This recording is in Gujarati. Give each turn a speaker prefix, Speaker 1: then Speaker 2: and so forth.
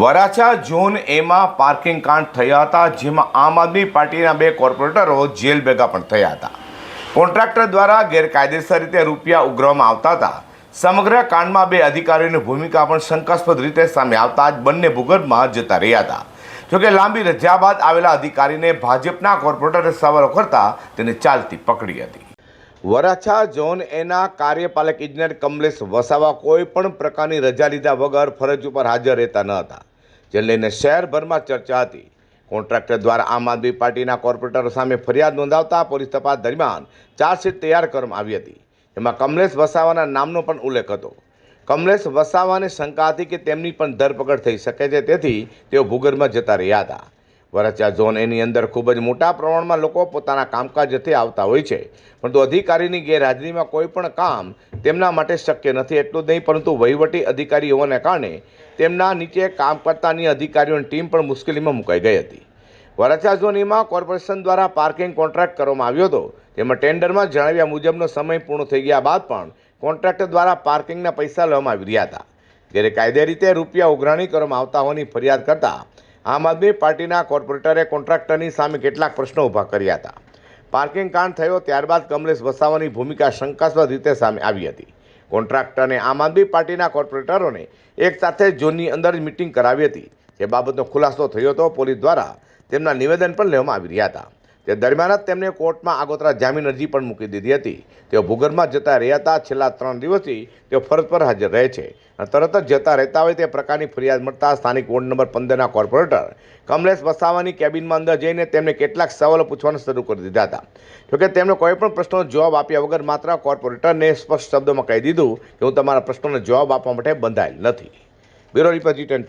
Speaker 1: વરાછા ઝોન એમાં પાર્કિંગ કાંડ થયા હતા, જેમાં આમ આદમી પાર્ટીના બે કોર્પોરેટરો જેલ ભેગા પણ થયા હતા. કોન્ટ્રાક્ટર દ્વારા ગેરકાયદેસર રીતે રૂપિયા ઉઘરવામાં આવતા હતા. સમગ્ર કાંડમાં બે અધિકારીઓની ભૂમિકા પણ શંકાસ્પદ રીતે સામે આવતા જ બંને ભૂગર્ભમાં જતા રહ્યા હતા. જોકે લાંબી રજા બાદ આવેલા અધિકારીને ભાજપના કોર્પોરેટરે સવાલો કરતા તેને ચાલતી પકડી હતી. વરાછા ઝોન એના કાર્યપાલક ઇજનેર કમલેશ વસાવા કોઈ પણ પ્રકારની રજા લીધા વગર ફરજ ઉપર હાજર રહેતા ન હતા. જે લઈને શહેરભરમાં ચર્ચા હતી. કોન્ટ્રાક્ટર દ્વારા આમ આદમી પાર્ટીના કોર્પોરેટરો સામે ફરિયાદ નોંધાવતા પોલીસ તપાસ દરમિયાન ચાર્જશીટ તૈયાર કરવામાં આવી હતી. એમાં કમલેશ વસાવાના નામનો પણ ઉલ્લેખ હતો. કમલેશ વસાવાને શંકા હતી કે તેમની પણ ધરપકડ થઈ શકે છે, તેથી તેઓ ભૂગર્ભમાં જતા રહ્યા હતા. વરાછા ઝોન એની અંદર ખૂબ જ મોટા પ્રમાણમાં લોકો પોતાના કામકાજથી આવતા હોય છે. પરંતુ અધિકારીની ગેરહાજરીમાં કોઈ પણ કામ તેમના માટે શક્ય નથી, એટલું જ નહીં, પરંતુ વહીવટી અધિકારી હોવાને કારણે તેમના નીચે કામ કરતાની અધિકારીઓની ટીમ પણ મુશ્કેલીમાં મુકાઈ ગઈ હતી. વરાછા ઝોનીમાં કોર્પોરેશન દ્વારા પાર્કિંગ કોન્ટ્રાક્ટ કરવામાં આવ્યો હતો. તેમાં ટેન્ડરમાં જણાવ્યા મુજબનો સમય પૂર્ણ થઈ ગયા બાદ પણ કોન્ટ્રાક્ટર દ્વારા પાર્કિંગના પૈસા લેવામાં આવી રહ્યા હતા. જ્યારે કાયદે રીતે રૂપિયા ઉઘરાણી કરવામાં આવતા હોવાની ફરિયાદ કરતા આમ આદમી પાર્ટીના કોર્પોરેટરે કોન્ટ્રાક્ટરની સામે કેટલાક પ્રશ્નો ઊભા કર્યા હતા. પાર્કિંગ કાંડ થયો ત્યારબાદ કમલેશ વસાવાની ભૂમિકા શંકાસ્પદ રીતે સામે આવી હતી. કોન્ટ્રાક્ટરને આમ આદમી પાર્ટીના કોર્પોરેટરોને એક સાથે ઝોનની અંદર જ મિટિંગ કરાવી હતી. જે બાબતનો ખુલાસો થયો હતો પોલીસ દ્વારા તેમના નિવેદન પણ લેવામાં આવી રહ્યા હતા. તે દરમિયાન જ તેમને કોર્ટમાં આગોતરા જામીન અરજી પણ મૂકી દીધી હતી. તેઓ ભૂગર્ભમાં જતા રહ્યા હતા. છેલ્લા ત્રણ દિવસથી તેઓ ફરજ પર હાજર રહે છે. અને તરત જ જતા રહેતા હોય તે પ્રકારની ફરિયાદ મળતા સ્થાનિક વોર્ડ નંબર પંદરના કોર્પોરેટર કમલેશ વસાવાની કેબિનમાં અંદર જઈને તેમને કેટલાક સવાલો પૂછવાનું શરૂ કરી દીધા હતા. જોકે તેમણે કોઈ પણ પ્રશ્નનો જવાબ આપ્યા વગર માત્ર કોર્પોરેટરને સ્પષ્ટ શબ્દોમાં કહી દીધું કે હું તમારા પ્રશ્નોનો જવાબ આપવા માટે બંધાયેલ નથી. બ્યુરો રિપોર્ટ જી ટેન